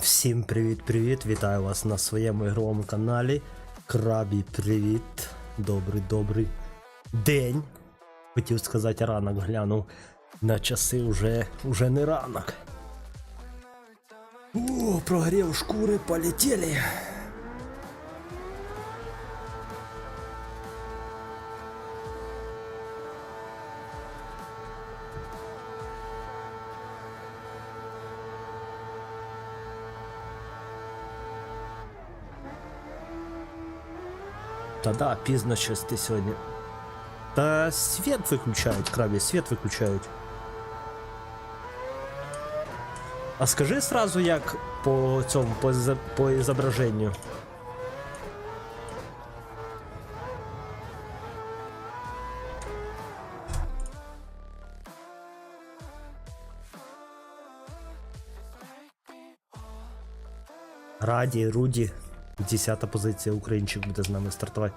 Всім привіт-привіт! Вітаю вас на своєму ігровому каналі. Крабі, привіт! Добрий добрий день. Хотів сказати ранок, глянув на часи вже вже не ранок. О, прогрів шкури, полетіли. Та да, пізно щось ти сьогодні. Та світ виключають, крабі, світ виключають. А скажи сразу, як по цьому, по, за- по ізображенню. Раді, Руді, 10 позиція, українчик буде з нами стартувати.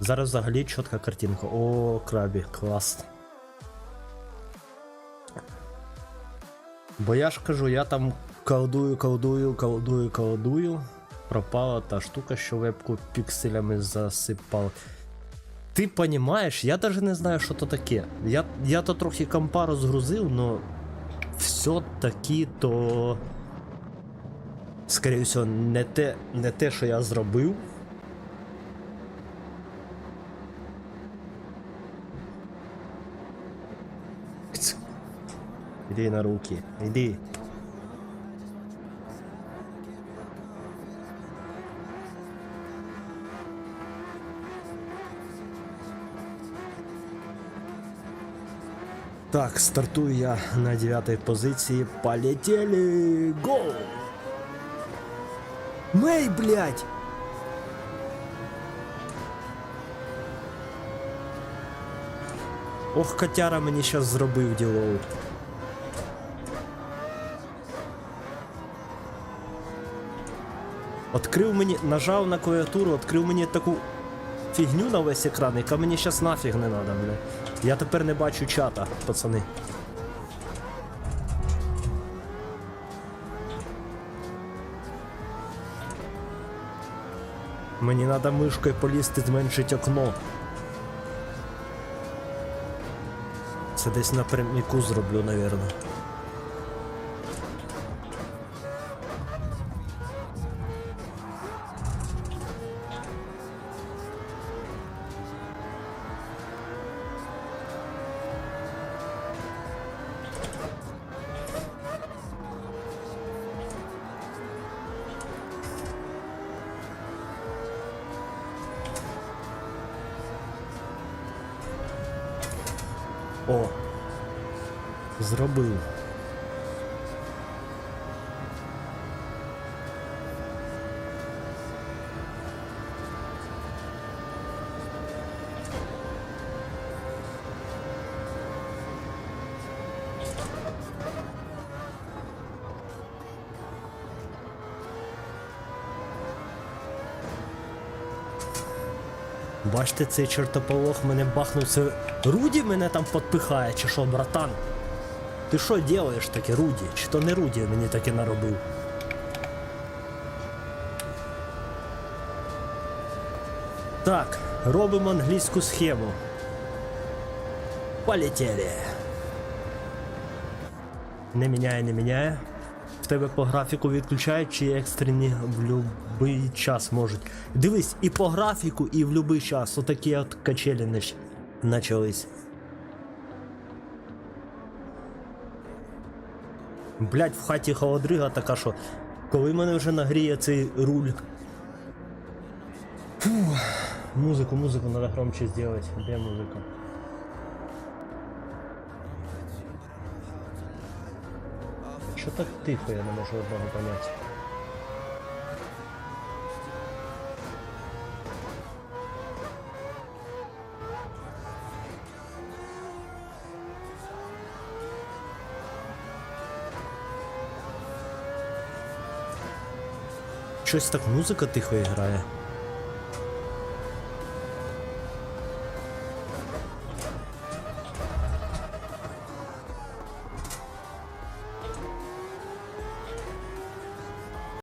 Зараз взагалі чітка картинка. О, крабі, клас. Бо я ж кажу, я там колдую, колдую, колдую, колдую. Пропала та штука, що вебку пікселями засипав. Ти понімаєш, я навіть не знаю, що то таке. Я, я то трохи компа розгрузив, но все-таки то. Скоріше всього, не те, не те, що я зробив. Іди на руки, іди. Так, стартую я на девятой позиции. Полетели! Гоу! Мэй, блядь! Ох, котяра мені щас зробив ділову. Открив мені, нажав на клавіатуру, відкрив мені таку фігню на весь екран, яка мені щас нафіг не надо, бля. Я тепер не бачу чата, пацани. Мені треба мишкою полізти, зменшити окно. Це десь напряміку зроблю, навірно. О! Зробив. Бачите, цей чертополох мене бахнув. Це Руді мене там підпихає, чи що, братан? Ти що робиш таке, Руді? Чи то не Руді мені таке наробив? Так, робимо англійську схему. Полетели. Не міняє, не міняє. В тебе по графіку відключають чи екстрені будь-який час можуть. Дивись, і по графіку, і в будь-який час. Отакі от качелі начались. Блять, в хаті холодрига така, що коли мене вже нагріє цей руль. Фу. Музику, музику треба громче зробити. Де музика? Що так тихо, я не можу одного поняти. Щось так музика тихо грає.